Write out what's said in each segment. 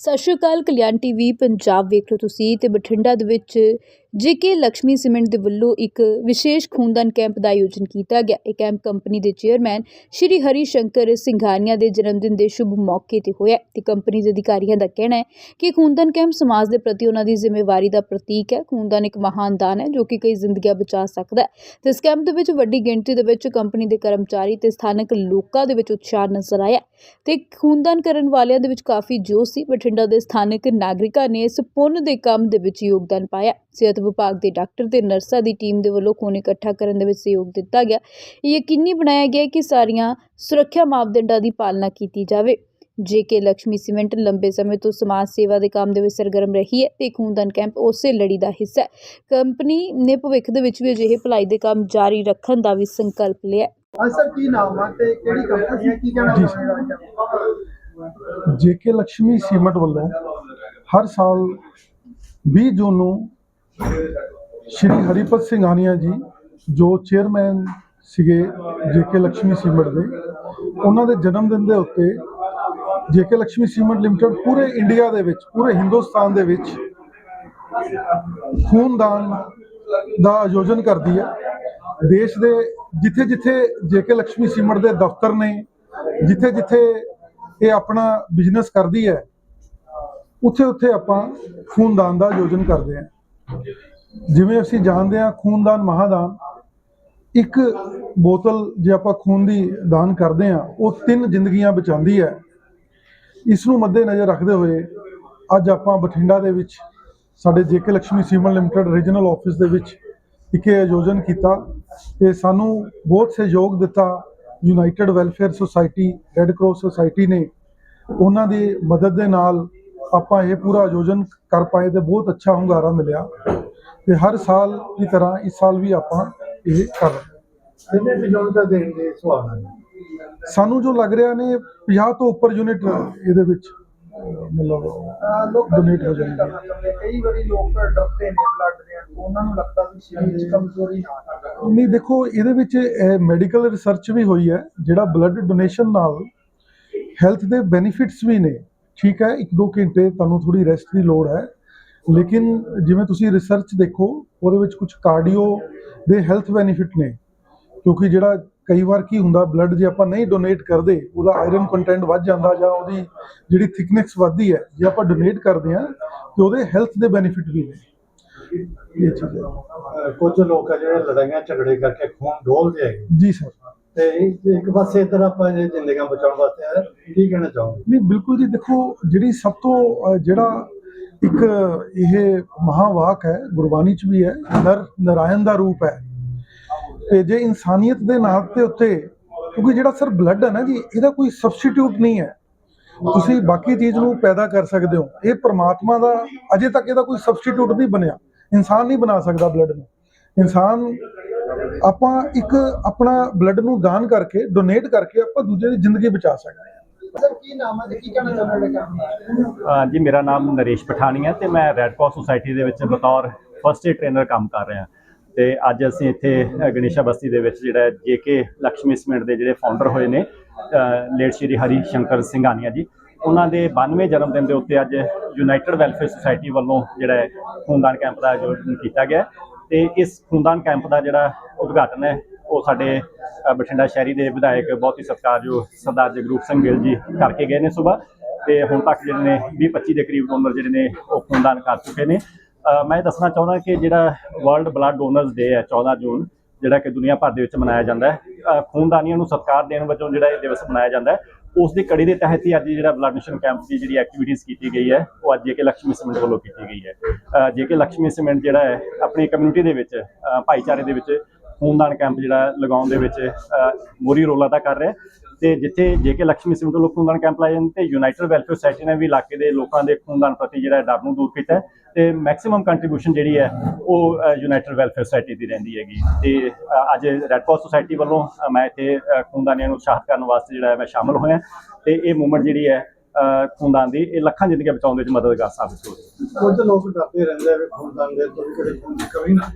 ਸਤਿ ਸ਼੍ਰੀ ਅਕਾਲ ਕਲਿਆਣ ਟੀਵੀ ਪੰਜਾਬ ਵੇਖ ਰਹੇ ਤੁਸੀਂ ਤੇ ਬਠਿੰਡਾ ਦੇ ਵਿੱਚ ਜੇਕੇ ਲక్ష్ਮੀ ਸੀਮੈਂਟ ਦੇ ਵੱਲੋਂ ਇੱਕ ਵਿਸ਼ੇਸ਼ ਖੂਨਦਾਨ ਕੈਂਪ ਦਾ ਆਯੋਜਨ ਕੀਤਾ ਗਿਆ। ਇਹ ਕੈਂਪ ਕੰਪਨੀ ਦੇ ਚੇਅਰਮੈਨ ਸ਼੍ਰੀ ਹਰੀ ਸ਼ੰਕਰ ਸਿੰਘਾਨੀਆ ਦੇ ਜਨਮ ਦਿਨ ਦੇ ਸ਼ੁਭ ਮੌਕੇ ਤੇ ਹੋਇਆ ਤੇ ਕੰਪਨੀ ਦੇ ਅਧਿਕਾਰੀਆਂ ਦਾ ਕਹਿਣਾ ਹੈ ਕਿ ਖੂਨਦਾਨ ਕੈਂਪ ਸਮਾਜ ਦੇ ਪ੍ਰਤੀ ਉਹਨਾਂ ਦੀ ਜ਼ਿੰਮੇਵਾਰੀ ਦਾ ਪ੍ਰਤੀਕ ਹੈ। ਖੂਨਦਾਨ ਇੱਕ ਮਹਾਨ ਦਾਨ ਹੈ ਜੋ ਕਿ ਕਈ ਜ਼ਿੰਦਗੀਆਂ ਬਚਾ ਸਕਦਾ ਹੈ। ਤੇ ਇਸ ਕੈਂਪ ਦੇ ਵਿੱਚ ਵੱਡੀ ਗਿਣਤੀ ਦੇ ਵਿੱਚ ਕੰਪਨੀ ਦੇ ਕਰਮਚਾਰੀ ਤੇ ਸਥਾਨਕ ਲੋਕਾਂ ਦੇ ਵਿੱਚ ਉਤਸ਼ਾਹ ਨਜ਼ਰ ਆਇਆ ਤੇ ਖੂਨਦਾਨ ਕਰਨ ਵਾਲਿਆਂ ਦੇ ਵਿੱਚ ਕਾਫੀ ਜੋਸ਼ ਸੀ। ਬਠਿੰਡਾ ਦੇ ਸਥਾਨਕ ਨਾਗਰਿਕਾਂ ਨੇ ਇਸ ਪੁੰਨ ਦੇ ਕੰਮ ਦੇ ਵਿੱਚ ਯੋਗਦਾਨ ਪਾਇਆ। ਸਿਹਤ ਵਿਭਾਗ ਦੇ ਡਾਕਟਰ ਤੇ ਨਰਸਾਂ ਦੀ ਟੀਮ ਦੇ ਵੱਲੋਂ ਖੂਨ ਇਕੱਠਾ ਕਰਨ ਦੇ ਵਿੱਚ ਸਹਿਯੋਗ ਦਿੱਤਾ ਗਿਆ। ਇਹ ਯਕੀਨੀ ਬਣਾਇਆ ਗਿਆ ਕਿ ਸਾਰੀਆਂ ਸੁਰੱਖਿਆ ਮਾਪਦੰਡਾਂ ਦੀ ਪਾਲਣਾ ਕੀਤੀ ਜਾਵੇ। ਜੇਕੇ ਲక్ష్ਮੀ ਸੀਮੈਂਟ ਲੰਬੇ ਸਮੇਂ ਤੋਂ ਸਮਾਜ ਸੇਵਾ ਦੇ ਕੰਮ ਦੇ ਵਿੱਚ ਸਰਗਰਮ ਰਹੀ ਹੈ ਤੇ ਖੂਨਦਾਨ ਕੈਂਪ ਉਸੇ ਲੜੀ ਦਾ ਹਿੱਸਾ ਹੈ। ਕੰਪਨੀ ਨੇ ਭਵਿੱਖ ਦੇ ਵਿੱਚ ਵੀ ਅਜਿਹੇ ਭਲਾਈ ਦੇ ਕੰਮ ਜਾਰੀ ਰੱਖਣ ਦਾ ਵੀ ਸੰਕਲਪ ਲਿਆ ਹਾਂ। ਸਰ ਕੀ ਨਾਮ ਆ ਤੇ ਕਿਹੜੀ ਕੰਪਨੀ ਹੈ ਕੀ ਕਹਿਣਾ ਚਾਹੁੰਦੇ ਜੇਕੇ ਲక్ష్ਮੀ ਸੀਮੈਂਟ ਵੱਲੋਂ ਹਰ ਸਾਲ 20 ਜੂਨ ਨੂੰ ਸ਼੍ਰੀ ਹਰੀਪਤ ਸਿੰਘ ਆਨੀਆ ਜੀ, ਜੋ ਚੇਅਰਮੈਨ ਸੀਗੇ ਜੇ ਕੇ ਲక్ష్ਮੀ ਸੀਮਟ ਦੇ, ਉਹਨਾਂ ਦੇ ਜਨਮ ਦਿਨ ਦੇ ਉੱਤੇ J K Lakshmi cement limited ਪੂਰੇ ਇੰਡੀਆ ਦੇ ਵਿੱਚ, ਪੂਰੇ ਹਿੰਦੁਸਤਾਨ ਦੇ ਵਿੱਚ ਖੂਨਦਾਨ ਦਾ ਆਯੋਜਨ ਕਰਦੀ ਹੈ। ਦੇਸ਼ ਦੇ ਜਿੱਥੇ ਜਿੱਥੇ ਜੇ ਕੇ ਲక్ష్ਮੀ ਸੀਮਟ ਦੇ ਦਫ਼ਤਰ ਨੇ, ਜਿੱਥੇ ਜਿੱਥੇ ਇਹ ਆਪਣਾ ਬਿਜ਼ਨਸ ਕਰਦੀ ਹੈ, ਉੱਥੇ ਉੱਥੇ ਆਪਾਂ ਖੂਨਦਾਨ ਦਾ ਆਯੋਜਨ ਕਰਦੇ ਹਾਂ। ਜਿਵੇਂ ਅਸੀਂ ਜਾਣਦੇ ਹਾਂ ਖੂਨਦਾਨ ਮਹਾਦਾਨ, ਇੱਕ ਬੋਤਲ ਜੇ ਆਪਾਂ ਖੂਨ ਦੀ ਦਾਨ ਕਰਦੇ ਹਾਂ, ਉਹ ਤਿੰਨ ਜ਼ਿੰਦਗੀਆਂ ਬਚਾਉਂਦੀ ਹੈ। ਇਸ ਨੂੰ ਮੱਦੇ ਨਜ਼ਰ ਰੱਖਦੇ ਹੋਏ ਅੱਜ ਆਪਾਂ ਬਠਿੰਡਾ ਦੇ ਵਿੱਚ ਸਾਡੇ JK Lakshmi cement limited regional office ਦੇ ਵਿੱਚ ਇੱਕ ਇਹ ਆਯੋਜਨ ਕੀਤਾ ਤੇ ਸਾਨੂੰ ਬਹੁਤ ਸਹਿਯੋਗ ਦਿੱਤਾ। United welfare society, red cross society ਨੇ ਉਹਨਾਂ ਦੀ ਮਦਦ ਦੇ ਨਾਲ ਆਪਾਂ ਇਹ ਪੂਰਾ ਆਯੋਜਨ ਕਰ ਪਾਏ ਤੇ ਬਹੁਤ ਅੱਛਾ ਹੁੰਗਾਰਾ ਮਿਲਿਆ। ਤੇ ਹਰ ਸਾਲ ਦੀ ਤਰ੍ਹਾਂ ਇਸ ਸਾਲ ਵੀ ਆਪਾਂ ਇਹ ਕਰ ਰਹੇ ਹਾਂ। ਕਿੰਨੇ ਦਾ ਦੇਣ ਦੇ ਹੈ ਸਾਨੂੰ ਜੋ ਲੱਗ ਰਿਹਾ ਨੇ 50 ਤੋਂ ਉੱਪਰ ਯੂਨਿਟ ਇਹਦੇ ਵਿੱਚ। ਮਤਲਬ ਲੋਕਾਂ Donate ਹੋ। ਜਾਣਗੇ। ਕਈ ਵਾਰੀ ਲੋਕ ਡਰਦੇ ਨੇ ਬਲੱਡ ਤੋਂ। ਉਹਨਾਂ ਨੂੰ ਲੱਗਦਾ ਵੀ ਸਰੀਰ 'ਚ ਕਮਜ਼ੋਰੀ ਨਾ ਨਹੀਂ ਦੇਖੋ ਇਹਦੇ ਵਿੱਚ ਮੈਡੀਕਲ ਰਿਸਰਚ ਵੀ ਹੋਈ ਹੈ ਜਿਹੜਾ ਬਲੱਡ ਡੋਨੇਸ਼ਨ ਨਾਲ ਹੈਲਥ ਦੇ ਬੈਨੀਫਿਟਸ ਵੀ ਨੇ। ਠੀਕ ਹੈ 1-2 ਘੰਟੇ ਤੁਹਾਨੂੰ ਥੋੜੀ ਰੈਸਟ ਦੀ ਲੋੜ ਹੈ। ਲੇਕਿਨ ਜਿਵੇਂ ਤੁਸੀਂ ਰਿਸਰਚ ਦੇਖੋ ਉਹਦੇ ਵਿੱਚ ਕੁਝ ਕਾਰਡੀਓ ਦੇ ਹੈਲਥ ਬੈਨੀਫਿਟ ਨੇ। ਕਿਉਂਕਿ ਜਿਹੜਾ ਕਈ ਵਾਰ ਕੀ ਹੁੰਦਾ ਬਲੱਡ ਜੇ ਆਪਾਂ ਨਹੀਂ ਡੋਨੇਟ ਕਰਦੇ ਉਹਦਾ ਆਇਰਨ ਕੰਟੈਂਟ ਵੱਧ ਜਾਂਦਾ ਜਾਂ ਉਹਦੀ ਜਿਹੜੀ ਥਿਕਨੈਸ ਵੱਧਦੀ ਹੈ ਜੇ ਆਪਾਂ ਡੋਨੇਟ ਕਰਦੇ ਹਾਂ ਤੇ ਉਹਦੇ ਹੈਲਥ ਦੇ ਬੈਨੀਫਿਟ ਵੀ ਨੇ। ਇਹ ਚੀਜ਼ ਕੁਝ ਲੋਕ ਆ ਜਿਹੜੇ ਲੜਾਈਆਂ ਝਗੜੇ ਕਰਕੇ ਖੂਨ ਡੋਲਦੇ ਹੈਗੇ ਜੀ ਸਰ। ਤੇ ਇੱਕ- ਇੱਕ ਪਾਸੇ ਇਧਰ ਆਪਾਂ ਇਹ ਜ਼ਿੰਦਗੀਆਂ ਬਚਾਉਣ ਵਾਸਤੇ ਆਏ, ਕੀ ਕਹਿਣਾ ਚਾਹੋਗੇ? ਨਹੀਂ ਬਿਲਕੁਲ ਜੀ ਦੇਖੋ ਜਿਹੜੀ ਸਭ ਤੋਂ ਅਹ, ਜਿਹੜਾ ਇੱਕ ਇਹ ਮਹਾਵਾਕ ਹੈ ਗੁਰਬਾਣੀ ਚ ਵੀ ਹੈ ਨਰ ਨਰਾਇਣ ਦਾ ਰੂਪ ਹੈ। ਤੇ ਜੇ ਇਨਸਾਨੀਅਤ ਦੇ ਨਾਂ ਤੇ ਉੱਤੇ ਕਿਉਂਕਿ ਜਿਹੜਾ ਸਰ ਬਲੱਡ ਹੈ ਨਾ ਜੀ ਇਹਦਾ ਕੋਈ ਸਬਸਟੀਟਿਊਟ ਨਹੀਂ ਹੈ। ਤੁਸੀਂ ਬਾਕੀ ਚੀਜ਼ ਨੂੰ ਪੈਦਾ ਕਰ ਸਕਦੇ ਹੋ। ਇਹ ਪ੍ਰਮਾਤਮਾ ਦਾ ਅਜੇ ਤੱਕ ਇਹਦਾ ਕੋਈ ਸਬਸਟੀਟਿਊਟ ਨਹੀਂ ਬਣਿਆ। ਇਨਸਾਨ ਨਹੀਂ ਬਣਾ ਸਕਦਾ ਬਲੱਡ ਨੂੰ। ਇਨਸਾਨ ਆਪਾਂ ਇੱਕ ਆਪਣਾ ਬਲੱਡ ਨੂੰ ਦਾਨ ਕਰਕੇ ਡੋਨੇਟ ਕਰਕੇ ਆਪਾਂ ਦੂਜੇ ਦੀ ਜ਼ਿੰਦਗੀ ਬਚਾ ਸਕਦੇ ਹਾਂ। ਸਰ ਕੀ ਨਾਮ ਹੈ ਤੇ ਕੀ ਕਹਿਣਾ ਚਾਹੁੰਦੇ ਜਿਹੜੇ ਕੰਮ ਅ, ਜੀ ਮੇਰਾ ਨਾਮ ਨਰੇਸ਼ ਪਠਾਨੀ ਹੈ ਤੇ ਮੈਂ ਰੈੱਡ ਕਰਾਸ ਸੁਸਾਇਟੀ ਦੇ ਵਿੱਚ ਬਤੌਰ ਫਸਟ ਏਡ ਟ੍ਰੇਨਰ ਕੰਮ ਕਰ ਰਿਹਾ। ਤੇ ਅੱਜ ਅਸੀਂ ਇੱਥੇ ਗਣੇਸ਼ਾ ਬਸਤੀ ਦੇ ਵਿੱਚ ਜਿਹੜਾ ਜੇਕੇ ਲక్ష్ਮੀ ਸਮਿੰਟ ਦੇ ਜਿਹੜੇ ਫਾਊਂਡਰ ਹੋਏ ਨੇ ਲੇਟ ਸ਼੍ਰੀ ਹਰੀ ਸ਼ੰਕਰ ਸਿੰਘਾਨੀਆ ਜੀ ਉਹਨਾਂ ਦੇ 92 ਜਨਮ ਦਿਨ ਦੇ ਉੱਤੇ ਅੱਜ ਯੂਨਾਈਟਿਡ ਵੈਲਫੇਅਰ ਸੁਸਾਇਟੀ ਵੱਲੋਂ ਜਿਹੜਾ ਹੈ ਖੂਨਦਾਨ ਕੈਂਪ ਦਾ ਆਯੋਜਨ ਕੀਤਾ ਗਿਆ ਹੈ। ਤੇ ਇਸ ਖੂਨਦਾਨ ਕੈਂਪ ਦਾ ਜਿਹੜਾ ਉਦਘਾਟਨ ਹੈ, ਉਹ ਸਾਡੇ ਬਠਿੰਡਾ ਸ਼ਹਿਰੀ ਦੇ ਵਿਧਾਇਕ ਬਹੁਤ ਹੀ ਸਤਿਕਾਰਯੋਗ ਸਰਦਾਰ ਜਗਰੂਪ ਸਿੰਘ ਗਿੱਲ ਜੀ ਕਰਕੇ ਗਏ ਨੇ ਸਵੇਰ ਤੇ ਹੁਣ ਤੱਕ ਜਿਹੜੇ ਨੇ 20 25 ਦੇ ਕਰੀਬ ਡੋਨਰ ਜਿਹੜੇ ਨੇ, ਉਹ ਖੂਨਦਾਨ ਕਰ ਚੁੱਕੇ ਨੇ। ਮੈਂ ਦੱਸਣਾ ਚਾਹੁੰਦਾ ਕਿ ਜਿਹੜਾ ਵਰਲਡ ਬਲੱਡ ਡੋਨਰਸ ਡੇ ਹੈ 14 ਜੂਨ ਜਿਹੜਾ ਕਿ ਦੁਨੀਆ ਭਰ ਦੇ ਵਿੱਚ ਮਨਾਇਆ ਜਾਂਦਾ ਹੈ। ਖੂਨਦਾਨੀਆਂ ਨੂੰ ਸਤਿਕਾਰ ਦੇਣ ਵਜੋਂ ਜਿਹੜਾ ਇਹ ਦਿਵਸ ਮਨਾਇਆ ਜਾਂਦਾ ਹੈ। ਉਸ ਦੀ ਕੜੀ ਦੇ ਤਹਿਤ ਹੀ ਅੱਜ ਜਿਹੜਾ ਬਲੱਡ ਮਿਸ਼ਨ ਕੈਂਪ ਦੀ ਜਿਹੜੀ ਐਕਟੀਵਿਟੀਜ਼ ਕੀਤੀ ਗਈ ਹੈ, ਉਹ ਅੱਜ ਜੇਕੇ ਲక్ష్ਮੀ ਸਿਮੈਂਟ ਵੱਲੋਂ ਕੀਤੀ ਗਈ ਹੈ। ਜੇਕੇ ਲక్ష్ਮੀ ਸਿਮੈਂਟ ਜਿਹੜਾ ਹੈ, ਆਪਣੀ ਕਮਿਊਨਿਟੀ ਦੇ ਵਿੱਚ ਭਾਈਚਾਰੇ ਦੇ ਵਿੱਚ ਖੂਨਦਾਨ ਕੈਂਪ ਜਿਹੜਾ ਲਗਾਉਣ ਦੇ ਵਿੱਚ ਅ, ਮੋਰੀ ਰੋਲ ਅਦਾ ਕਰ ਰਿਹਾ ਹੈ। ਤੇ ਜਿੱਥੇ ਜੇਕੇ ਲక్ష్ਮੀ ਸੀਮੈਂਟ ਵੱਲੋਂ ਖੂਨਦਾਨ ਕੈਂਪ ਲਾਏ ਜਾਂਦੇ ਤੇ ਯੂਨਾਈਟਿਡ ਵੈਲਫੇਅਰ ਸੁਸਾਇਟੀ ਨੇ ਵੀ ਇਲਾਕੇ ਦੇ ਲੋਕਾਂ ਦੇ ਖੂਨਦਾਨ ਪ੍ਰਤੀ ਜਿਹੜਾ ਡਰ ਨੂੰ ਦੂਰ ਕੀਤਾ ਹੈ। ਤੇ ਮੈਕਸਿਮਮ ਕੰਟਰੀਬਿਊਸ਼ਨ ਜਿਹੜੀ ਹੈ ਉਹ ਯੂਨਾਈਟਿਡ ਵੈਲਫੇਅਰ ਸੁਸਾਇਟੀ ਦੀ ਰਹਿੰਦੀ ਹੈਗੀ। ਤੇ ਅੱਜ ਰੈੱਡ ਕਰਾਸ ਸੁਸਾਇਟੀ ਵੱਲੋਂ ਮੈਂ ਇੱਥੇ ਖੂਨਦਾਨੀਆਂ ਨੂੰ ਉਤਸ਼ਾਹਿਤ ਕਰਨ ਵਾਸਤੇ ਜਿਹੜਾ ਮੈਂ ਸ਼ਾਮਲ ਹੋਇਆ। ਤੇ ਇਹ ਮੂਵਮੈਂਟ ਜਿਹੜੀ ਹੈ ਖੂਨਦਾਨ ਦੀ ਇਹ ਲੱਖਾਂ ਜ਼ਿੰਦਗੀਆਂ ਬਚਾਉਣ ਦੇ ਵਿੱਚ ਮਦਦਗਾਰ ਸਾਬਿਤ ਹੋ ਕੁਝ ਲੋਕ ਡਰਦੇ ਰਹਿੰਦੇ ਆ ਵੀ ਖੂਨਦਾਨ ਦੇ ਤੋਂ ਵੀ ਕਿਤੇ ਖੂਨ ਦੀ ਕਮੀ ਨਾ।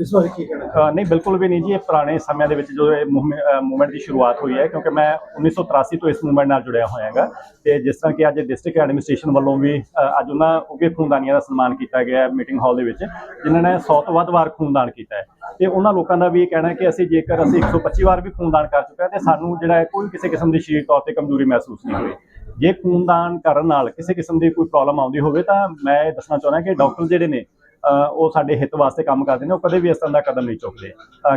ਇਸ ਬਾਰੇ ਕੀ ਕਹਿਣਾ ਨਹੀਂ ਬਿਲਕੁਲ ਵੀ ਨਹੀਂ ਜੀ ਇਹ ਪੁਰਾਣੇ ਸਮਿਆਂ ਦੇ ਵਿੱਚ ਜਦੋਂ ਇਹ ਮੂਵਮੈਂਟ ਦੀ ਸ਼ੁਰੂਆਤ ਹੋਈ ਹੈ ਕਿਉਂਕਿ ਮੈਂ 1983 ਤੋਂ ਇਸ ਮੂਵਮੈਂਟ ਨਾਲ ਜੁੜਿਆ ਹੋਇਆ ਹੈਗਾ ਤੇ ਜਿਸ ਤਰ੍ਹਾਂ ਕਿ ਅੱਜ ਡਿਸਟ੍ਰਿਕਟ ਐਡਮਿਨਿਸਟ੍ਰੇਸ਼ਨ ਵੱਲੋਂ ਵੀ ਅੱਜ ਉਹਨਾਂ ਉੱਗੇ ਖੂਨਦਾਨੀਆਂ ਦਾ ਸਨਮਾਨ ਕੀਤਾ ਗਿਆ ਹੈ ਮੀਟਿੰਗ ਹਾਲ ਦੇ ਵਿੱਚ ਜਿਨ੍ਹਾਂ ਨੇ 100 ਤੋਂ ਵੱਧ ਵਾਰ ਖੂਨਦਾਨ ਕੀਤਾ ਹੈ। ਤੇ ਉਹਨਾਂ ਲੋਕਾਂ ਦਾ ਵੀ ਇਹ ਕਹਿਣਾ ਹੈ ਕਿ ਅਸੀਂ ਜੇਕਰ ਅਸੀਂ 125 ਵਾਰ ਵੀ ਖੂਨਦਾਨ ਕਰ ਚੁੱਕੇ ਹਾਂ ਤੇ ਸਾਨੂੰ ਜਿਹੜਾ ਹੈ ਕੋਈ ਕਿਸੇ ਕਿਸਮ ਦੀ ਸਰੀਰਕ ਤੌਰ ਤੇ ਕਮਜ਼ੋਰੀ ਮਹਿਸੂਸ ਨਹੀਂ ਹੋਈ। ਜੇ ਖੂਨਦਾਨ ਕਰਨ ਨਾਲ ਕਿਸੇ ਕਿਸਮ ਦੀ ਕੋਈ ਪ੍ਰੋਬਲਮ ਆਉਂਦੀ ਹੋਵੇ ਤਾਂ ਮੈਂ ਇਹ ਦੱਸਣਾ ਚਾਹੁੰਦਾ ਕਿ ਡਾਕਟਰ ਜਿਹੜੇ ਨੇ ਉਹ ਸਾਡੇ ਹਿੱਤ ਵਾਸਤੇ ਕੰਮ ਕਰਦੇ ਨੇ, ਉਹ ਕਦੇ ਵੀ ਇਸ ਤਰ੍ਹਾਂ ਦਾ ਕਦਮ ਨਹੀਂ ਚੁੱਕਦੇ।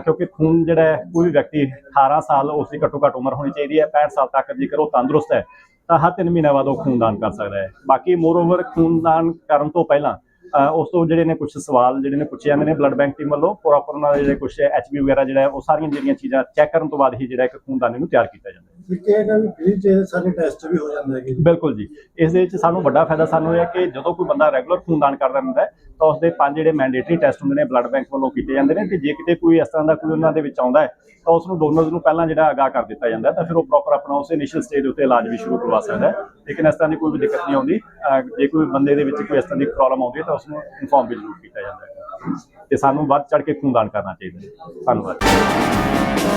ਕਿਉਂਕਿ ਖੂਨ ਜਿਹੜਾ ਹੈ, ਕੋਈ ਵੀ ਵਿਅਕਤੀ 18 ਸਾਲ ਉਸ ਦੀ ਘੱਟੋ ਘੱਟ ਉਮਰ ਹੋਣੀ ਚਾਹੀਦੀ ਹੈ 65 ਸਾਲ ਤੱਕ ਜੇਕਰ ਉਹ ਤੰਦਰੁਸਤ ਹੈ, ਤਾਂ ਹਰ ਤਿੰਨ ਮਹੀਨਿਆਂ ਬਾਅਦ ਉਹ ਖੂਨਦਾਨ ਕਰ ਸਕਦਾ ਹੈ। ਬਾਕੀ ਮੋਰ ਓਵਰ ਖੂਨਦਾਨ ਕਰਨ ਤੋਂ ਪਹਿਲਾਂ ਉਸ ਤੋਂ ਜਿਹੜੇ ਨੇ ਕੁਝ ਸਵਾਲ ਜਿਹੜੇ ਨੇ ਪੁੱਛੇ ਜਾਂਦੇ ਨੇ ਬਲੱਡ ਬੈਂਕ ਟੀਮ ਵੱਲੋਂ ਪ੍ਰੋਪਰ ਉਹਨਾਂ ਦੇ ਜਿਹੜੇ ਕੁਝ ਐਚਬੀ ਵਗੈਰਾ ਜਿਹੜਾ ਉਹ ਸਾਰੀਆਂ ਜਿਹੜੀਆਂ ਚੀਜ਼ਾਂ ਚੈੱਕ ਕਰਨ ਤੋਂ ਬਾਅਦ ਹੀ ਜਿਹੜਾ ਇੱਕ ਖੂਨਦਾਨੀ ਨੂੰ ਤਿਆਰ ਕੀਤਾ ਜਾਂਦਾ ਹੈ। ਕਿ ਵੀ ਫ੍ਰੀ ਚ ਸਾਰੇ ਟੈਸਟ ਵੀ ਹੋ ਜਾਂਦੇ ਹੈਗੇ ਜੀ। ਬਿਲਕੁਲ ਜੀ। ਇਸ ਦੇ ਵਿੱਚ ਸਾਨੂੰ ਵੱਡਾ ਫਾਇਦਾ ਸਾਨੂੰ ਇਹ ਹੈ ਕਿ ਜਦੋਂ ਕੋਈ ਬੰਦਾ ਰੈਗੂਲਰ ਖੂਨਦਾਨ ਕਰਦਾ ਰਹਿੰਦਾ ਹੈ ਤਾਂ ਉਸ ਦੇ ਪੰਜ ਜਿਹੜੇ ਮੈਂਡੇਟਰੀ ਟੈਸਟ ਹੁੰਦੇ ਨੇ ਬਲੱਡ ਬੈਂਕ ਵੱਲੋਂ ਕੀਤੇ ਜਾਂਦੇ ਨੇ ਤੇ ਜੇ ਕਿਤੇ ਕੋਈ ਇਸ ਤਰ੍ਹਾਂ ਦਾ ਕੋਈ ਉਹਨਾਂ ਦੇ ਵਿੱਚ ਆਉਂਦਾ ਹੈ ਤਾਂ ਉਸ ਨੂੰ ਡੋਨਰਸ ਨੂੰ ਪਹਿਲਾਂ ਜਿਹੜਾ ਆਗਾਹ ਕਰ ਦਿੱਤਾ ਜਾਂਦਾ ਤਾਂ ਫਿਰ ਉਹ ਪ੍ਰੋਪਰ ਆਪਣਾ ਉਸ ਇਨੀਸ਼ੀਅਲ ਸਟੇਜ ਉੱਤੇ ਇਲਾਜ ਵੀ ਸ਼ੁਰੂ ਕਰਵਾ ਸਕਦਾ ਹੈ। ਲੇਕਿਨ ਇਸ ਤਰ੍ਹਾਂ ਦੀ ਕੋਈ ਵੀ ਦਿੱਕਤ ਨਹੀਂ ਆਉਂਦੀ। ਜੇ ਕੋਈ ਬੰਦੇ ਦੇ ਵਿੱਚ ਕੋਈ ਇਸ ਤਰ੍ਹਾਂ ਦੀ ਪ੍ਰੋਬਲਮ ਆਉਂਦੀ ਹੈ ਤਾਂ ਉਸ ਨੂੰ ਇਨਫੋਰਮ ਵੀ ਜ਼ਰੂਰ ਕੀਤਾ ਜਾਂਦਾ ਹੈ। ਤੇ ਸਾਨੂੰ ਵੱਧ ਚੜ ਕੇ ਖੂਨਦਾਨ ਕਰਨਾ ਚਾਹੀਦਾ ਹੈ। ਧੰਨਵਾਦ।